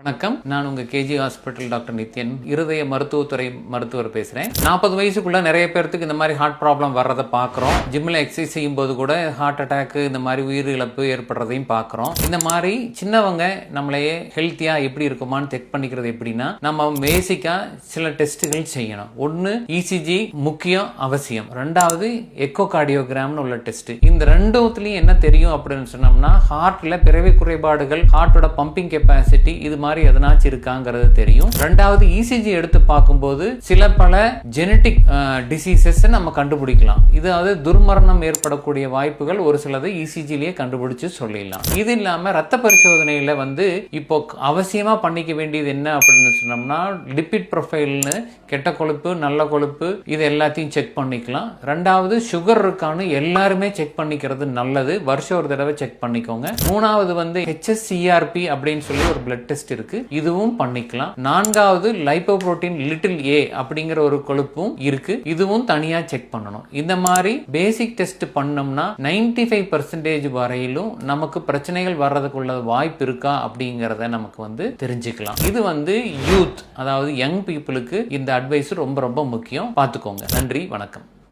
வணக்கம். நான் உங்க கேஜி ஹாஸ்பிட்டல் டாக்டர் நித்யன். இருதய மருத்துவத்துறை மருத்துவர் பேசுறேன். நாற்பது வயசுக்குள்ள நிறைய பேர்த்துக்கு இந்த மாதிரி ஹார்ட் ப்ராப்ளம் வர்றதை பார்க்குறோம் ஜிம்மில் எக்ஸசைஸ் செய்யும்போது கூட ஹார்ட் அட்டாக் இந்த மாதிரி உயிரிழப்பு ஏற்படுறதையும் பார்க்குறோம் இந்த மாதிரி சின்னவங்க நம்மளையே ஹெல்த்தியா எப்படி இருக்குமான்னு செக் பண்ணிக்கிறது எப்படின்னா நம்ம பேசிக்கா சில டெஸ்ட்டுகள் செய்யணும். ஒன்று இசிஜி முக்கியம் அவசியம். ரெண்டாவது எக்கோ கார்டியோகிராம்னு உள்ள டெஸ்ட் இந்த ரெண்டுத்துலயும் என்ன தெரியும் அப்படின்னு சொன்னோம்னா ஹார்ட்ல பிறவி குறைபாடுகள் ஹார்ட்டோட பம்பிங் கெப்பாசிட்டி இது மாதிரி எதனாச்சும் இருக்காங்கிறது தெரியும். ரெண்டாவது இசிஜி எடுத்து பார்க்கும்போது சில பல ஜெனட்டிக் டிசீசஸ் நம்ம கண்டுபிடிக்கலாம். இது அது துர்மரணம் ஏற்படக்கூடிய வாய்ப்புகள் ஒரு சிலது இசிஜிலேயே கண்டுபிடிச்சு சொல்லிடலாம். இது இல்லாம ரத்த பரிசோதனையில வந்து இப்போ அவசியமா பண்ணிக்க வேண்டியது என்ன அப்படின்னு சொன்னோம்னா லிபிட் ப்ரொஃபைல்னு கெட்ட கொழுப்பு நல்ல கொழுப்பு இது எல்லாத்தையும் செக் பண்ணிக்கலாம். ரெண்டாவது சுகர் இருக்கான்னு எல்லாருமே செக் பண்ணிக்கிறது நல்லது. வருஷம் ஒரு தடவை செக் பண்ணிக்கோங்க. மூணாவது வந்து ஹெச்எஸ்சிஆர்பி அப்படின்னு சொல்லி ஒரு பிளட் டெஸ்ட் இருக்கு. இதுவும் பண்ணிக்கலாம். நான்காவது லைப்போப்ரோட்டீன் லிட்டில் ஏ அப்படிங்கிற ஒரு கொழுப்பும் இருக்கு. இதுவும் தனியா செக் பண்ணணும். இந்த மாதிரி பேசிக் டெஸ்ட் பண்ணோம்னா 95% ஃபைவ் பர்சன்டேஜ் வரையிலும் நமக்கு பிரச்சனைகள் வர்றதுக்குள்ள வாய்ப்பு இருக்கா அப்படிங்கிறத நமக்கு வந்து தெரிஞ்சுக்கலாம். இது வந்து யூத் அதாவது யங் பீப்புளுக்கு இந்த அட்வைஸ் ரொம்ப ரொம்ப முக்கியம். பார்த்துக்கோங்க. நன்றி வணக்கம்.